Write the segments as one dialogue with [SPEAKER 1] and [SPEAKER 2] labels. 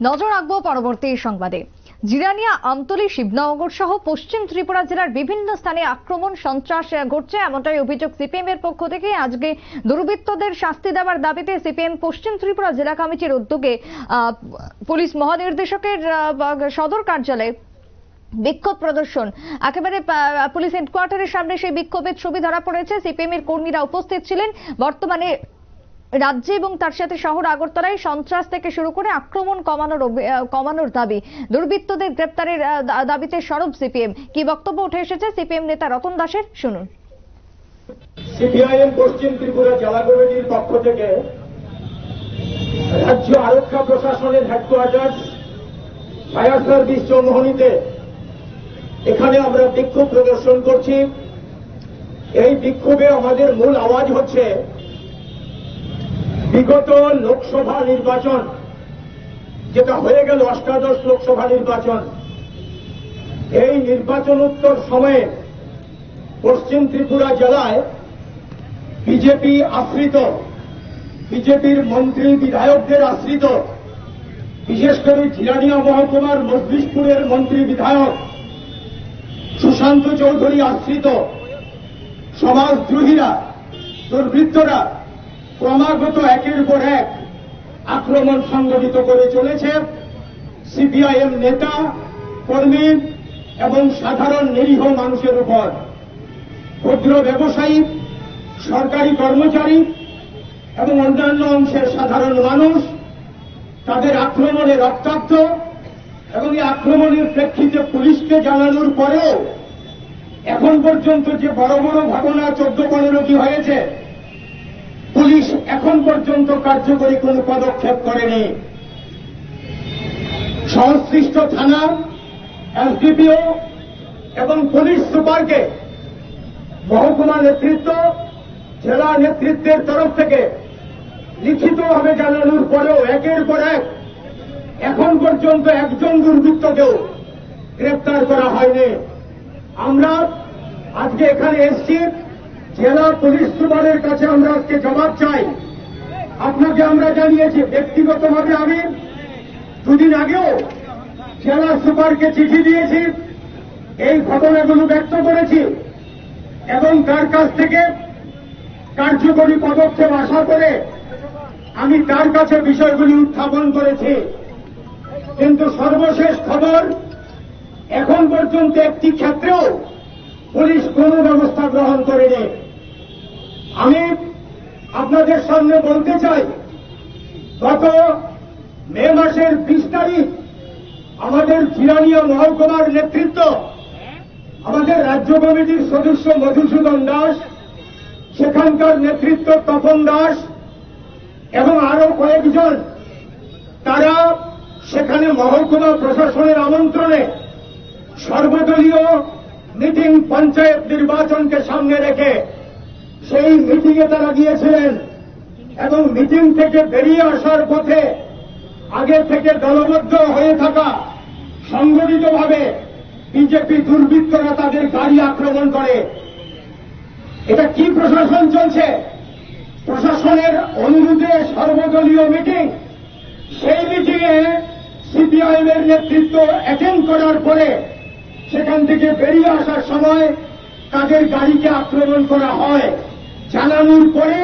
[SPEAKER 1] নজর রাখব পরবর্তী সংবাদে। জিরানিয়া, আমতলী, শিবনগর সহ পশ্চিম ত্রিপুরা জেলার বিভিন্ন স্থানে আক্রমণ, সন্ত্রাস ঘটছে এমনটাই অভিযোগ সিপিএম এর পক্ষ থেকে। আজকে দুর্বৃত্তদের শাস্তি দেওয়ার দাবিতে সিপিএম পশ্চিম ত্রিপুরা জেলা কমিটির উদ্যোগে পুলিশ মহানির্দেশকের সদর কার্যালয়ে বিক্ষোভ প্রদর্শন। একেবারে পুলিশ হেডকোয়ার্টারের সামনে সেই বিক্ষোভের ছবি ধরা পড়েছে। সিপিএম এর কর্মীরা উপস্থিত ছিলেন। বর্তমানে রাজ্যে এবং তার সাথে শহর আগরতলায় সন্ত্রাস থেকে শুরু করে আক্রমণ কমানোর কমানোর দাবি। দুর্বৃত্তদের গ্রেপ্তারের দাবিতে সরব সিপিএম। কি বক্তব্য উঠে এসেছে? সিপিএম নেতা রতন দাসের শুনুন।
[SPEAKER 2] সিপিআইএম পশ্চিম ত্রিপুরা জেলা কমিটির পক্ষ থেকে রাজ্য আরক্ষা প্রশাসনের হেডকোয়ার্টার ফায়ার সার্ভিস চৌমোহনীতে এখানে আমরা বিক্ষোভ প্রদর্শন করছি। এই বিক্ষোভে আমাদের মূল আওয়াজ হচ্ছে বিগত লোকসভা নির্বাচন, যেটা হয়ে গেল অষ্টাদশ লোকসভা নির্বাচন, এই নির্বাচনোত্তর সময়ে পশ্চিম ত্রিপুরা জেলায় বিজেপি আশ্রিত, বিজেপির মন্ত্রী বিধায়কদের আশ্রিত, বিশেষ করে জিরানিয়া মহকুমার মজলিশপুরের মন্ত্রী বিধায়ক সুশান্ত চৌধুরী আশ্রিত, সমাজদ্রোহীরা, দুর্বৃত্তরা ক্রমাগত একের পর এক আক্রমণ সংগঠিত করে চলেছে। সিপিআইএম নেতা, কর্মী এবং সাধারণ নিরীহ মানুষের উপর। ক্ষুদ্র ব্যবসায়ী, সরকারি কর্মচারী এবং অন্যান্য অংশের সাধারণ মানুষ তাদের আক্রমণে রক্তাক্ত এবং এই আক্রমণের প্রেক্ষিতে পুলিশকে জানানোর পরেও এখন পর্যন্ত যে বড় বড় ঘটনা চোদ্দ পনেরোটি হয়েছে পুলিশ এখন পর্যন্ত কার্যকরী কোনো পদক্ষেপ করেনি। সংশ্লিষ্ট থানা, এসডিপিও এবং পুলিশ সুপারকে মহকুমা নেতৃত্ব, জেলা নেতৃত্বের তরফ থেকে লিখিতভাবে জানানোর পরেও একের পর এক এখন পর্যন্ত একজন দুর্বৃত্তকেও গ্রেপ্তার করা হয়নি। আমরা আজকে এখানে এসছি। জেলা পুলিশ সুপারের কাছে আমরা আজকে জবাব চাই। আপনাকে আমরা জানিয়েছি, ব্যক্তিগতভাবে আমি দুদিন আগেও জেলা সুপারকে চিঠি দিয়েছি, এই ঘটনাগুলো ব্যক্ত করেছি এবং তার কাছ থেকে কার্যকরী পদক্ষেপ আশা করে আমি তার কাছে বিষয়গুলি উত্থাপন করেছি। কিন্তু সর্বশেষ খবর, এখন পর্যন্ত একটি ক্ষেত্রেও পুলিশ কোনো ব্যবস্থা গ্রহণ করেনি। আমি আপনাদের সামনে বলতে চাই, গত মে মাসের বিশ তারিখ আমাদের জিরানিয়া মহকুমার নেতৃত্ব, আমাদের রাজ্য কমিটির সদস্য মধুসূদন দাস, সেখানকার নেতৃত্ব তপন দাস এবং আরও কয়েকজন, তারা সেখানে মহকুমা প্রশাসনের আমন্ত্রণে সর্বদলীয় মিটিং পঞ্চায়েত নির্বাচনকে সামনে রেখে সেই মিটিংয়ে তারা গিয়েছিলেন এবং মিটিং থেকে বেরিয়ে আসার পথে আগে থেকে দলবদ্ধ হয়ে থাকা সংগঠিতভাবে বিজেপি দুর্বৃত্তরা তাদের গাড়ি আক্রমণ করে। এটা কি প্রশাসন চলছে? প্রশাসনের অনুরোধে সর্বদলীয় মিটিং সেই মিটিংয়ে সিপিআইএম এর নেতৃত্ব অ্যাটেন্ড করার পরে সেখান থেকে বেরিয়ে আসার সময় তাদের গাড়িকে আক্রমণ করা হয়। জানানোর পরে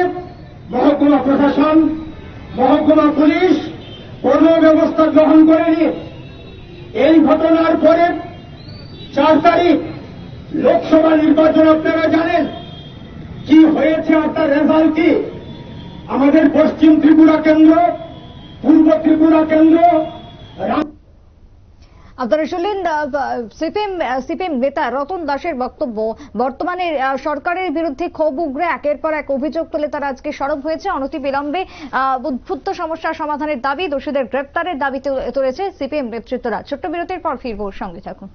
[SPEAKER 2] মহকুমা প্রশাসন, মহকুমা পুলিশ কোন ব্যবস্থা গ্রহণ করেনি এই ঘটনার পরে চার তারিখ লোকসভা নির্বাচন আপনারা জানেন। কি হয়েছে আর তার রেজাল্ট কি? আমাদের পশ্চিম ত্রিপুরা কেন্দ্র, পূর্ব ত্রিপুরা কেন্দ্র
[SPEAKER 1] আপনারা শুনলেন সিপিএম সিপিএম নেতা রতন দাসের বক্তব্য, বর্তমানে সরকারের বিরুদ্ধে ক্ষোভ উগ্রে একের পর এক অভিযোগ তুলে তারা আজকে সরব হয়েছে। অনতি বিলম্বে উদ্ভুত সমস্যা সমাধানের দাবি দোষীদের গ্রেপ্তারের দাবি তুলেছে সিপিএম নেতৃত্বরা। ছোট্ট বিরতির পর ফিরবো, সঙ্গে থাকুন।